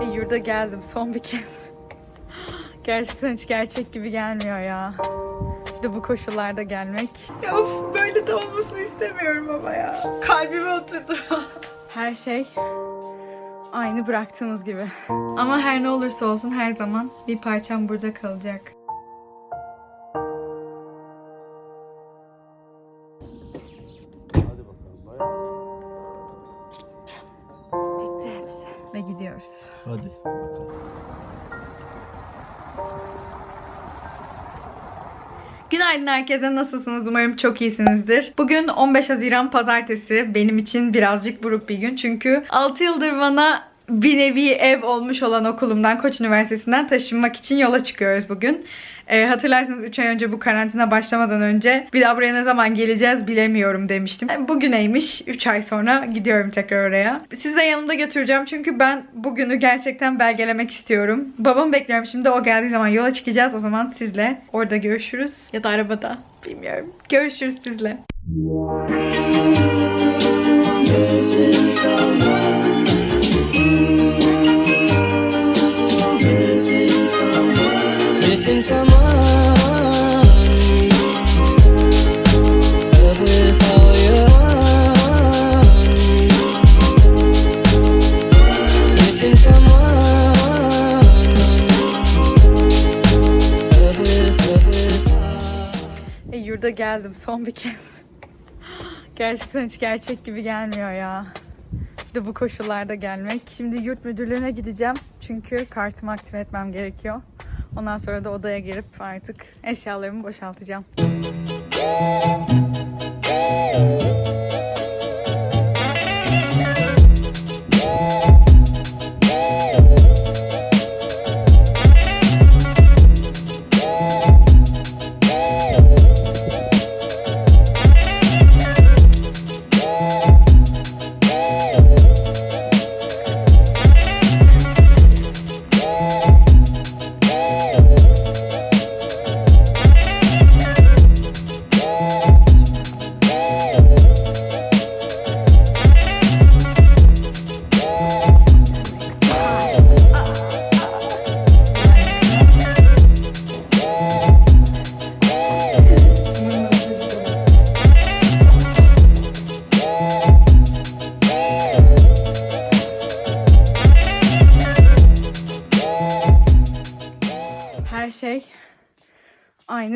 Ve yurda geldim son bir kez. Gerçekten hiç gerçek gibi gelmiyor ya. Bir de bu koşullarda gelmek. Ya of böyle de olmasını istemiyorum ama ya. Kalbime oturdu. Her şey aynı bıraktığımız gibi. Ama her ne olursa olsun her zaman bir parçam burada kalacak. Günaydın herkese nasılsınız? Umarım çok iyisinizdir. Bugün 15 Haziran Pazartesi. Benim için birazcık buruk bir gün. Çünkü 6 yıldır bana bir nevi ev olmuş olan okulumdan, Koç Üniversitesi'nden taşınmak için yola çıkıyoruz bugün. Ee, hatırlarsanız 3 ay önce bu karantina başlamadan önce bir daha buraya ne zaman geleceğiz bilemiyorum demiştim. Yani Bugüneymiş. 3 ay sonra gidiyorum tekrar oraya. Sizi de yanımda götüreceğim çünkü ben bugünü gerçekten belgelemek istiyorum. Babamı bekliyorum şimdi o geldiği zaman yola çıkacağız. O zaman sizle orada görüşürüz. Ya da arabada. Bilmiyorum. Görüşürüz sizle. Someone love with E, yurda geldim son bir kez. Gerçekten hiç gerçek gibi gelmiyor ya. De bu koşullarda gelmek. Şimdi yurt müdürlüğüne gideceğim. Çünkü kartımı aktive etmem gerekiyor. Ondan sonra da odaya girip artık eşyalarımı boşaltacağım.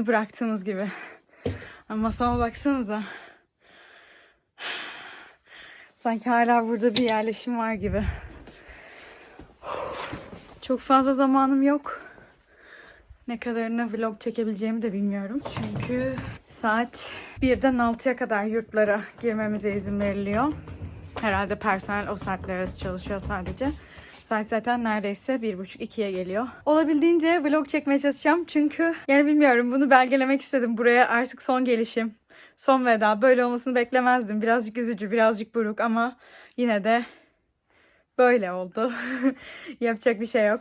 Aynı bıraktığımız gibi. Ama masama baksanıza. Sanki hala burada bir yerleşim var gibi. Çok fazla zamanım yok. Ne kadarını vlog çekebileceğimi de bilmiyorum. Çünkü saat 1'den 6'ya kadar yurtlara girmemize izin veriliyor. Herhalde personel o saatler arası çalışıyor sadece. Saat zaten neredeyse 1.30-2'ye geliyor. Olabildiğince vlog çekmeye çalışacağım. Çünkü yani bilmiyorum bunu belgelemek istedim. Buraya artık son gelişim. Son veda. Böyle olmasını beklemezdim. Birazcık üzücü, birazcık buruk ama yine de böyle oldu. Yapacak bir şey yok.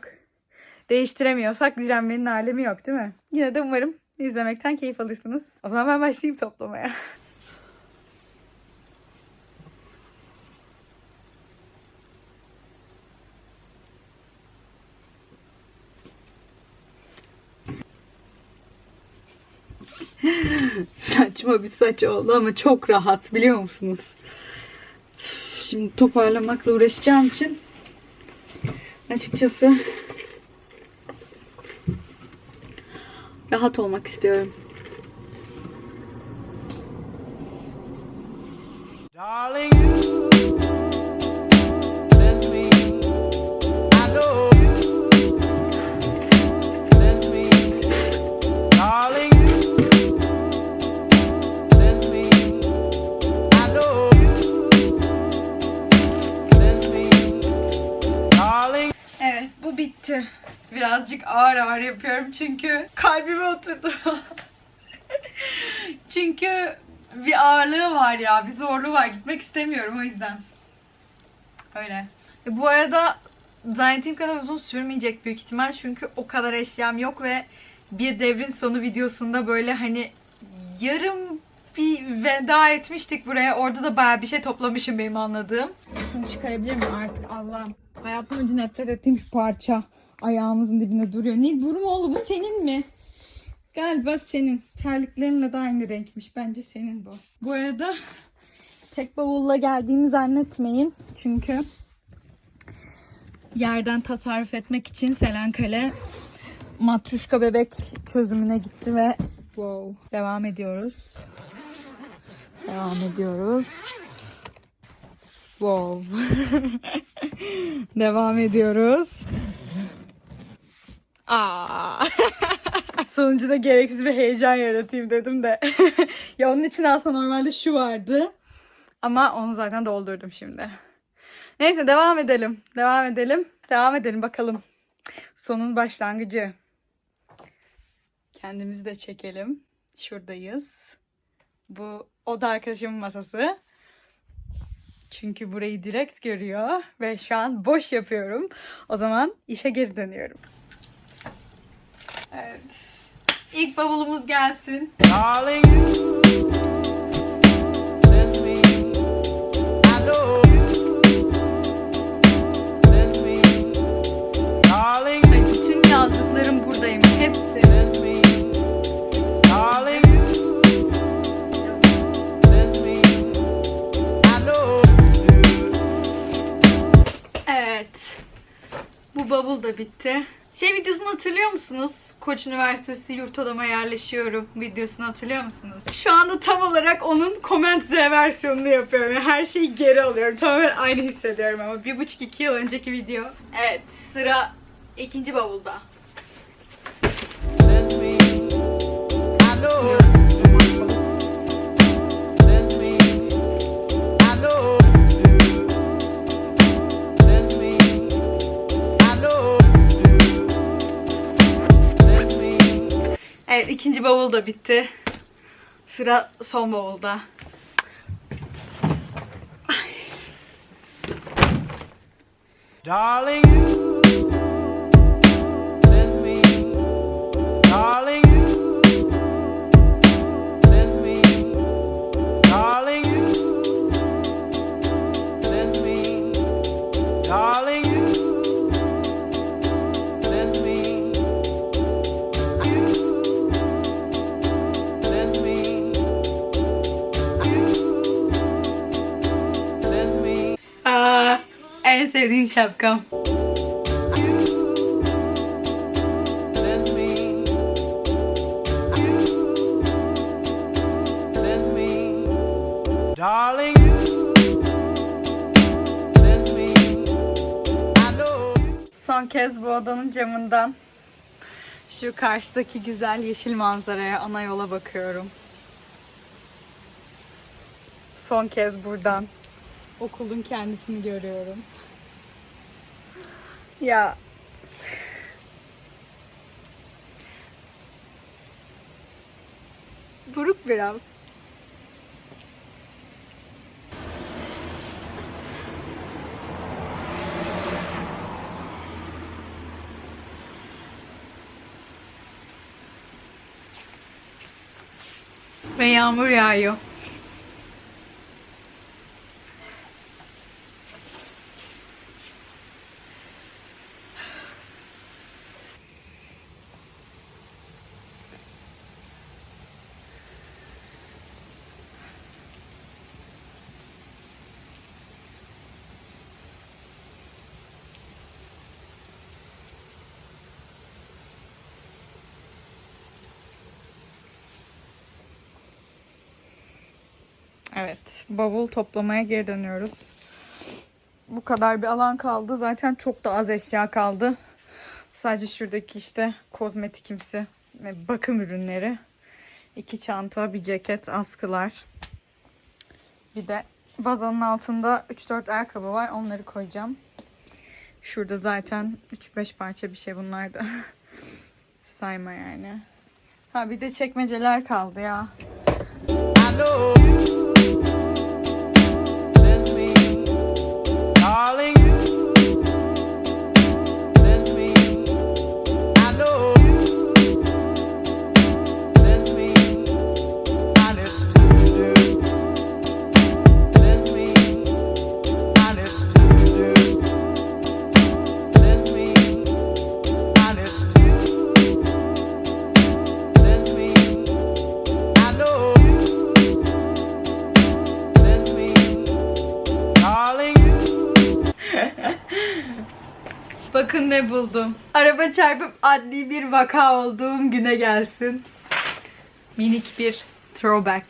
Değiştiremiyorsak direnmenin alemi yok değil mi? Yine de umarım izlemekten keyif alırsınız. O zaman ben başlayayım toplamaya. Saçma bir saç oldu ama çok rahat biliyor musunuz? Şimdi toparlamakla uğraşacağım için açıkçası rahat olmak istiyorum. Yapıyorum çünkü kalbime oturdu. çünkü bir ağırlığı var ya, bir zorluğu var. Gitmek istemiyorum o yüzden. Öyle. E, bu arada zannettiğim kadar uzun sürmeyecek büyük ihtimal çünkü o kadar eşyam yok ve bir devrin sonu videosunda böyle hani yarım bir veda etmiştik buraya. Orada da bayağı bir şey toplamışım benim anladığım. Şunu çıkarabilir miyim artık Allah'ım? Hayatım önce nefret ettiğim şu parça ayağımızın dibinde duruyor. Nil Burumoğlu bu senin mi? Galiba senin. Terliklerinle de aynı renkmiş. Bence senin bu. Bu arada tek bavulla geldiğimi zannetmeyin. Çünkü yerden tasarruf etmek için Selenkale matruşka bebek çözümüne gitti ve wow. Devam ediyoruz. Devam ediyoruz. Wow. Devam ediyoruz. Aa. Sonuncunda gereksiz bir heyecan yaratayım dedim de. ya onun için aslında normalde şu vardı. Ama onu zaten doldurdum şimdi. Neyse devam edelim. Devam edelim. Devam edelim bakalım. Sonun başlangıcı. Kendimizi de çekelim. Şuradayız. Bu o da arkadaşımın masası. Çünkü burayı direkt görüyor ve şu an boş yapıyorum. O zaman işe geri dönüyorum. Evet. İlk bavulumuz gelsin. Darling, bütün yazdıklarım buradaymış. Hepsi. Evet. Bu bavul da bitti. Şey videosunu hatırlıyor musunuz? Koç Üniversitesi yurt odama yerleşiyorum videosunu hatırlıyor musunuz? Şu anda tam olarak onun Comment Z versiyonunu yapıyorum. Yani her şeyi geri alıyorum. Tamamen aynı hissediyorum ama bir buçuk iki yıl önceki video. Evet sıra ikinci bavulda. Send me. I know Evet ikinci bavul da bitti. Sıra son bavulda. Darling, you you. Son kez bu odanın camından şu karşıdaki güzel yeşil manzaraya, ana yola bakıyorum. Son kez buradan okulun kendisini görüyorum. Ya buruk biraz. Ve yağmur yağıyor. Evet, bavul toplamaya geri dönüyoruz. Bu kadar bir alan kaldı. Zaten çok da az eşya kaldı. Sadece şuradaki işte kozmetikimsi ve bakım ürünleri. İki çanta, bir ceket, askılar. Bir de bazanın altında 3-4 ayakkabı var. Onları koyacağım. Şurada zaten 3-5 parça bir şey bunlar da. Sayma yani. Ha bir de çekmeceler kaldı ya. I know Çarpıp adli bir vaka olduğum güne gelsin. Minik bir throwback.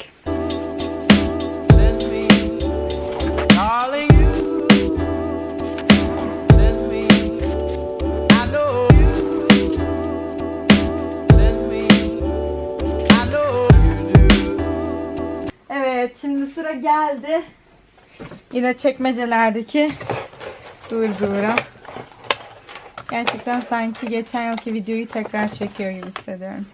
Evet şimdi sıra geldi. Yine çekmecelerdeki dur dura. Gerçekten sanki geçen yılki videoyu tekrar çekiyor gibi hissediyorum.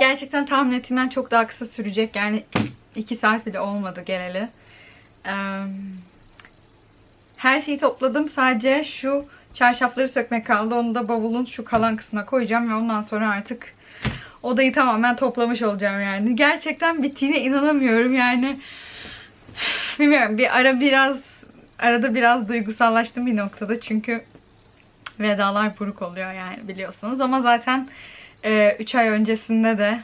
Gerçekten tahmin ettiğimden çok daha kısa sürecek. Yani iki saat bile olmadı geleli. Her şeyi topladım. Sadece şu çarşafları sökmek kaldı. Onu da bavulun şu kalan kısmına koyacağım ve ondan sonra artık odayı tamamen toplamış olacağım yani. Gerçekten bittiğine inanamıyorum yani. Bilmiyorum bir ara biraz arada biraz duygusallaştım bir noktada çünkü vedalar buruk oluyor yani biliyorsunuz ama zaten 3 ay öncesinde de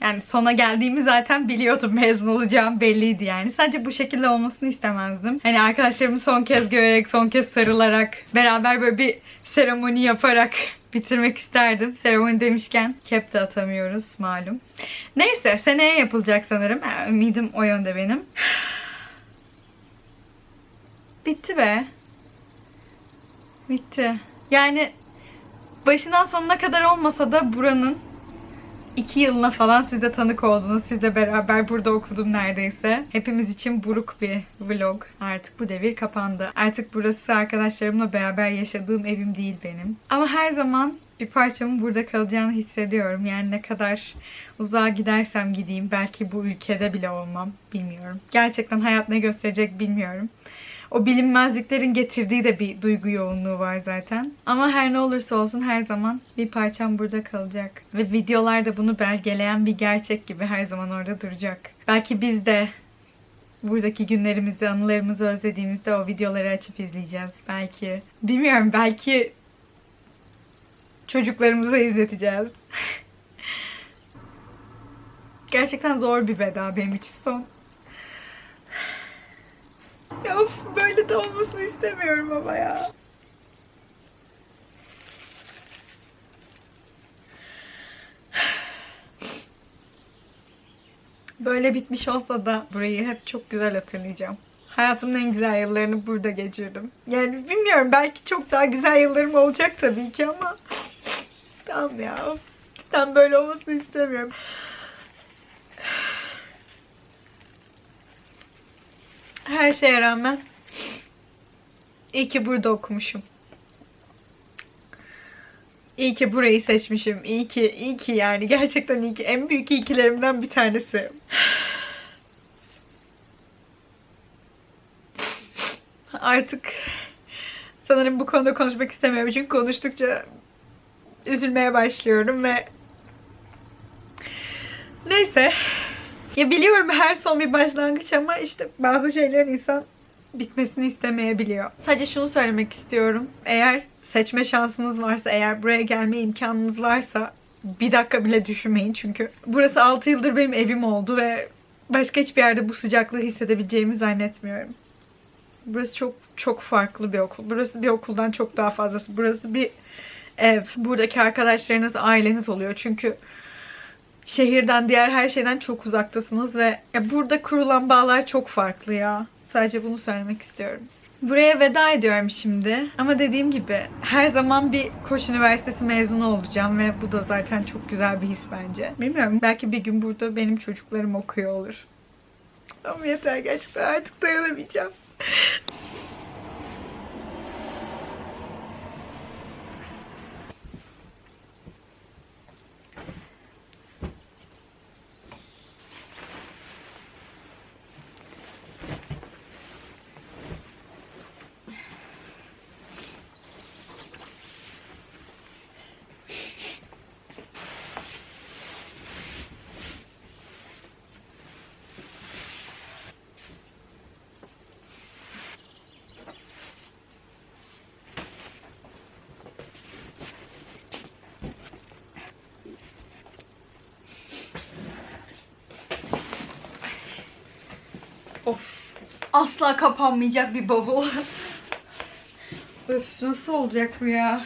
yani sona geldiğimi zaten biliyordum mezun olacağım belliydi yani. Sadece bu şekilde olmasını istemezdim. Hani arkadaşlarımı son kez görerek, son kez sarılarak, beraber böyle bir seremoni yaparak bitirmek isterdim. Seremoni demişken kep de atamıyoruz malum. Neyse seneye yapılacak sanırım. Ümidim o yönde benim. Bitti be. Bitti. Yani başından sonuna kadar olmasa da buranın iki yılına falan siz tanık oldunuz. Sizle beraber burada okudum neredeyse. Hepimiz için buruk bir vlog. Artık bu devir kapandı. Artık burası arkadaşlarımla beraber yaşadığım evim değil benim. Ama her zaman bir parçamın burada kalacağını hissediyorum. Yani ne kadar uzağa gidersem gideyim. Belki bu ülkede bile olmam. Bilmiyorum. Gerçekten hayat ne gösterecek bilmiyorum. O bilinmezliklerin getirdiği de bir duygu yoğunluğu var zaten. Ama her ne olursa olsun her zaman bir parçam burada kalacak. Ve videolarda bunu belgeleyen bir gerçek gibi her zaman orada duracak. Belki biz de buradaki günlerimizi, anılarımızı özlediğimizde o videoları açıp izleyeceğiz. Belki, bilmiyorum belki çocuklarımıza izleteceğiz. Gerçekten zor bir veda benim için son. Ya of, böyle de olmasını istemiyorum ama ya. Böyle bitmiş olsa da burayı hep çok güzel hatırlayacağım. Hayatımın en güzel yıllarını burada geçirdim. Yani bilmiyorum belki çok daha güzel yıllarım olacak tabii ki ama tamam ya. Cidden böyle olmasını istemiyorum. Her şeye rağmen iyi ki burada okumuşum. İyi ki burayı seçmişim. İyi ki, iyi ki yani gerçekten iyi ki. En büyük iyikilerimden bir tanesi. Artık sanırım bu konuda konuşmak istemiyorum. Çünkü konuştukça üzülmeye başlıyorum ve neyse. Ya biliyorum her son bir başlangıç ama işte bazı şeylerin insan bitmesini istemeyebiliyor. Sadece şunu söylemek istiyorum. Eğer seçme şansınız varsa, eğer buraya gelme imkanınız varsa bir dakika bile düşünmeyin. Çünkü burası 6 yıldır benim evim oldu ve başka hiçbir yerde bu sıcaklığı hissedebileceğimi zannetmiyorum. Burası çok çok farklı bir okul. Burası bir okuldan çok daha fazlası. Burası bir ev. Buradaki arkadaşlarınız aileniz oluyor. Çünkü şehirden, diğer her şeyden çok uzaktasınız ve ya burada kurulan bağlar çok farklı ya. Sadece bunu söylemek istiyorum. Buraya veda ediyorum şimdi. Ama dediğim gibi her zaman bir Koç Üniversitesi mezunu olacağım ve bu da zaten çok güzel bir his bence. Bilmiyorum belki bir gün burada benim çocuklarım okuyor olur. Ama yeter gerçekten artık dayanamayacağım. Asla kapanmayacak bir bavul. Öf nasıl olacak bu ya?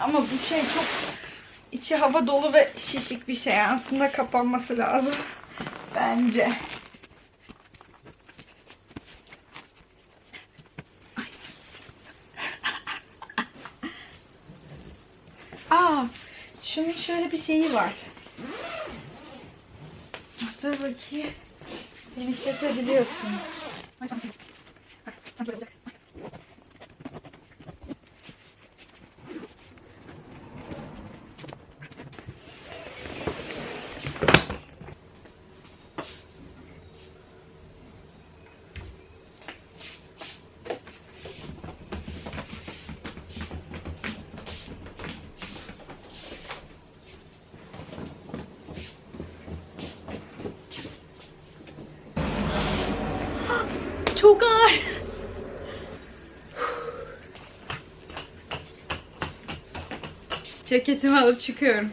Ama bu şey çok içi hava dolu ve şişik bir şey. Aslında kapanması lazım. Bence. Aa, şunun şöyle bir şeyi var. Dur bakayım. Genişletebiliyorsun. Ay, tamam. Bak, tam böyle olacak. Çok ağır. Ceketimi alıp çıkıyorum.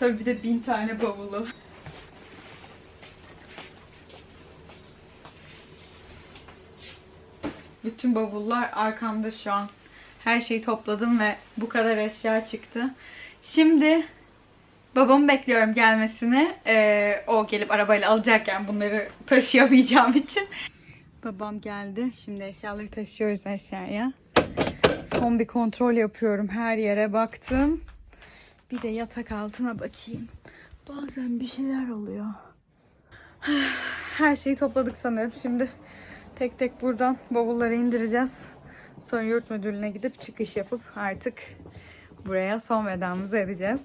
Tabii bir de bin tane bavulu. Bütün bavullar arkamda şu an. Her şeyi topladım ve bu kadar eşya çıktı. Şimdi babamı bekliyorum gelmesini. Ee, o gelip arabayla alacakken bunları taşıyamayacağım için. Babam geldi. Şimdi eşyaları taşıyoruz aşağıya. Son bir kontrol yapıyorum. Her yere baktım. Bir de yatak altına bakayım. Bazen bir şeyler oluyor. Her şeyi topladık sanırım. Şimdi tek tek buradan bavulları indireceğiz. Sonra yurt müdürlüğüne gidip çıkış yapıp artık buraya son vedamızı edeceğiz.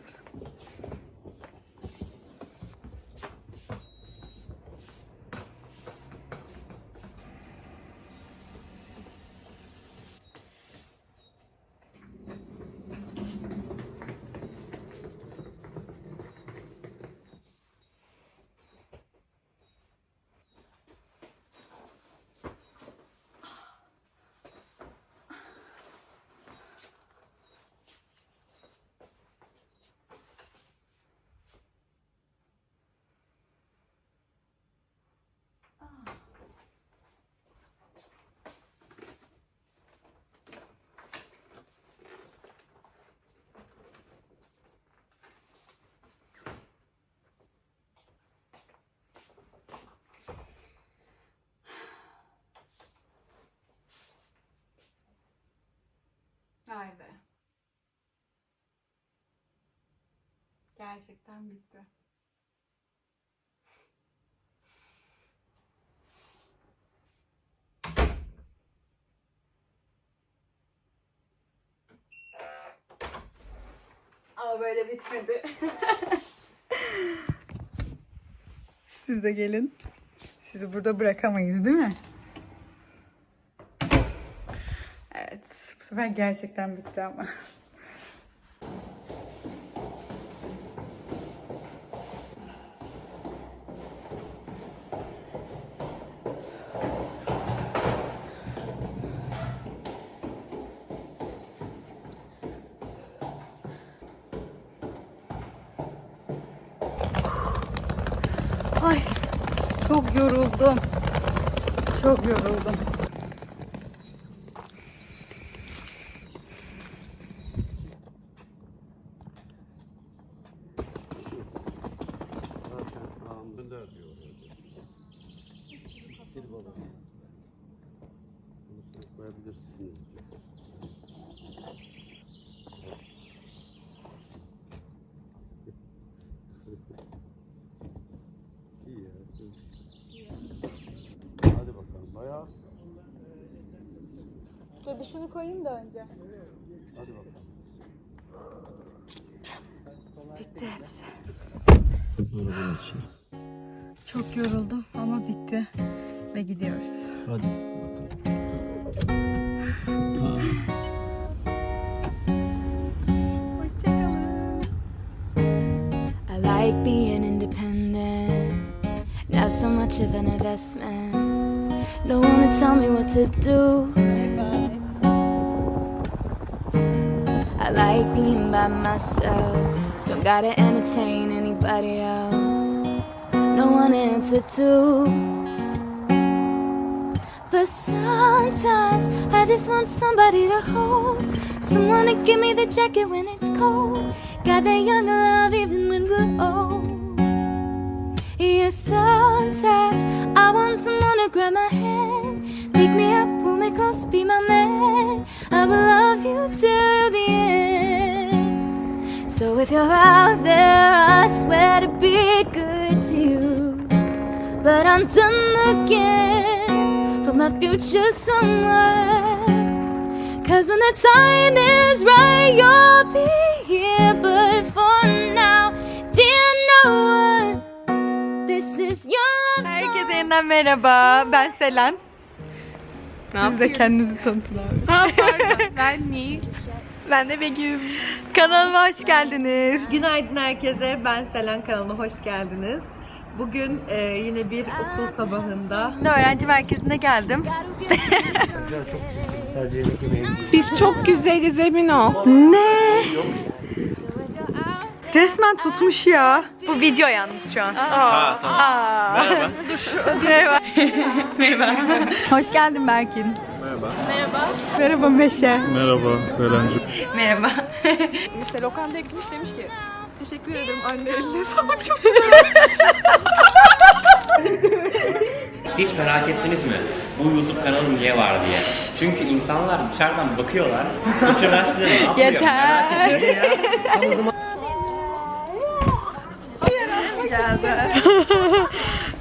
Be. Gerçekten bitti. Ama böyle bitmedi. Siz de gelin. Sizi burada bırakamayız değil mi? Evet. Bu sefer gerçekten bitti ama. Ay çok yoruldum. Çok yoruldum. Bunu koyabilirsiniz. İyi ya. Hadi bakalım. Bayağı. Dur bir şunu koyayım da önce. Hadi bakalım. Bitti hepsi. Çok yoruldum ama bitti. Ve gidiyoruz. Hadi bakalım. Hoşçakalın. I like being independent, not so much of an investment. No one to tell me what to do. Bye bye. I like being by myself. Don't gotta entertain anybody else. No one to answer to. But sometimes I just want somebody to hold. Someone to give me the jacket when it's cold. Got that young love even when we're old. Yeah, sometimes I want someone to grab my hand. Pick me up, pull me close, be my man. I will love you till the end. So if you're out there, I swear to be good to you. But I'm done looking for my future somewhere. Cause when the time is right, you'll be here. But for now, dear no one, this is your love song. Herkese yeniden merhaba. Ben Selen. Siz de kendinizi tanıtın abi. Ben Nil. Ben de Begüm. Kanalıma hoş geldiniz. Günaydın herkese. Ben Selen kanalıma hoş geldiniz. Bugün e, yine bir okul sabahında Öğrenci merkezine geldim. Biz çok güzeliz emin ol. Ne? Resmen tutmuş ya. Bu video yalnız şu an. Aa, tamam. Merhaba. Merhaba. Hoş geldin Berkin. Merhaba. Merhaba Meşe. Merhaba Selenci. Merhaba. İşte lokantaya gitmiş demiş ki Teşekkür ederim anne eline sağlık çok Hiç merak ettiniz mi? Bu YouTube kanalı niye var diye. Çünkü insanlar dışarıdan bakıyorlar. Bu üniversitede ne yapıyor? Yeter. Merak ediyor ya.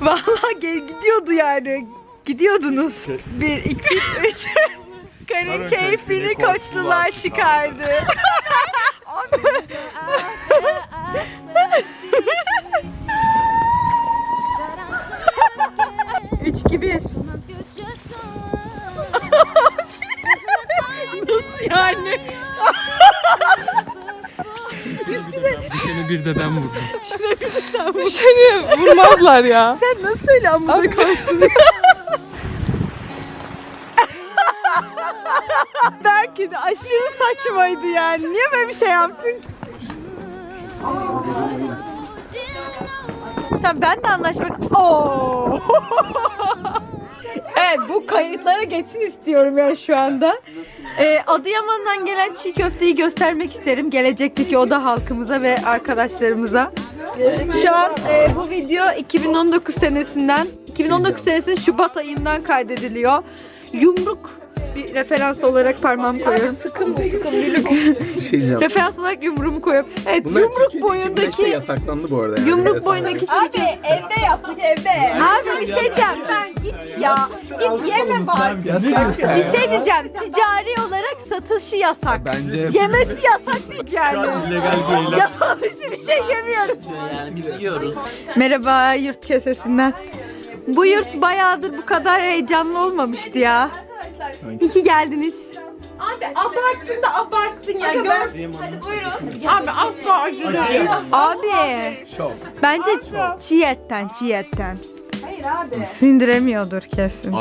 Vallahi gel gidiyordu yani. Gidiyordunuz. Bir, iki, üç. Karın keyfini koçlular çıkardı. Üç, iki, bir. Nasıl yani? Düşeni vurmazlar ya. Sen nasıl öyle amına koydun? Belki de aşırı saçmaydı yani. Niye böyle bir şey yaptın? Tamam ben de anlaşmak... Oo. evet bu kayıtlara geçsin istiyorum ya şu anda. Ee, Adıyaman'dan gelen çiğ köfteyi göstermek isterim gelecekteki oda halkımıza ve arkadaşlarımıza. Şu an e, bu video 2019 senesinden 2019 senesinin Şubat ayından kaydediliyor. Yumruk bir referans olarak parmağımı koyuyorum. Sıkın bu sıkın şey diyeceğim. Referans olarak yumruğumu koyuyorum. Evet Bunlar yumruk Türkiye'de 2005'te boyundaki yasaklandı bu arada. Yani. yumruk boyundaki çiğ köfte. Evde yaptık evde. Abi bir şey diyeceğim. Ben git ya. Git yeme bari. Yasak ya. Bir şey diyeceğim. Ticari olarak satışı yasak. Bence Yemesi yasak değil yani. Yasak dışı bir şey yemiyorum. yani biz yiyoruz. Merhaba yurt kesesinden. Bu yurt bayağıdır bu kadar heyecanlı olmamıştı ya. İyi ki geldiniz. Abi abarttın da abarttın ya. Gör. Hadi buyurun. Abi asla acı değil. Abi Şov. bence çiğ etten çiğ etten. Hayır abi. Sindiremiyordur kesin.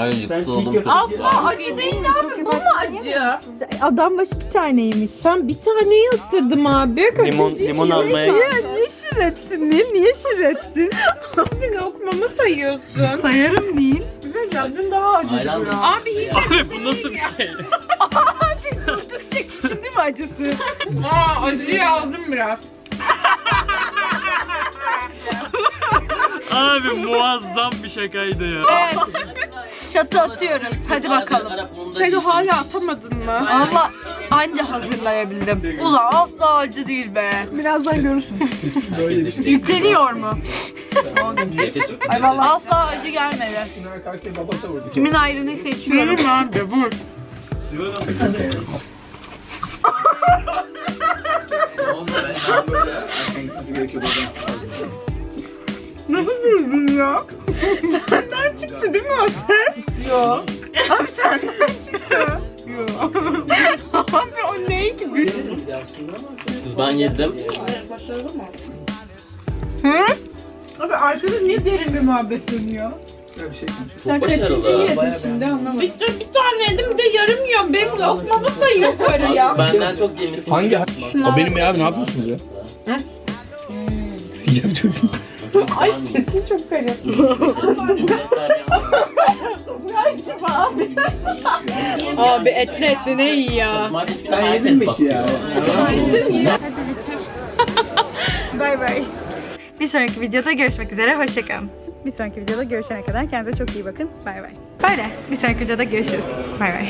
Asla acı değil abi. Bu mu acı? Adam başı bir taneymiş. Ben bir taneyi ısırdım abi. Limon, limon almaya Ya niye şirretsin Nil? Niye şirretsin? Abi lokmamı sayıyorsun. Sayarım Nil. Dün daha acı. Abi hiç Abi bu nasıl bir şey? Durdukça küçüldü mü acısı? Aa acıyı aldım biraz. Abi muazzam bir şakaydı ya. Şatı atıyoruz. Hadi bakalım. Sen hala atamadın mı? Allah anca hazırlayabildim. Ulan asla acı değil be. Birazdan görürsün. Yükleniyor mu? Ay vallahi asla acı gelmedi. Kimin ayrını seçiyorum. abi vur. Çıktı değil mi o ses? Yok. Abi senden çıktı. Yok. Abi o neydi? Ben yedim. Hı? Abi arkada niye derin bir muhabbet dönüyor? bir şey konuşuyor. Sen başarılı. kaçıncı yedin şimdi anlamadım. Bir, bir tane yedim bir de yarım yiyorum. Benim lokmamı sayıyor yukarıya. Benden çok yemişsin. Hangi? O benim ya abi ne yapıyorsunuz ya? Yiyeceğim çok Ay sesin çok garip. Abi etli etli ne iyi ya. Sen yedin mi ki ya? Hadi bitir. bay bay. Bir sonraki videoda görüşmek üzere. Hoşçakalın. Bir sonraki videoda görüşene kadar kendinize çok iyi bakın. Bay bay. Böyle. Bir sonraki videoda görüşürüz. Bay bay.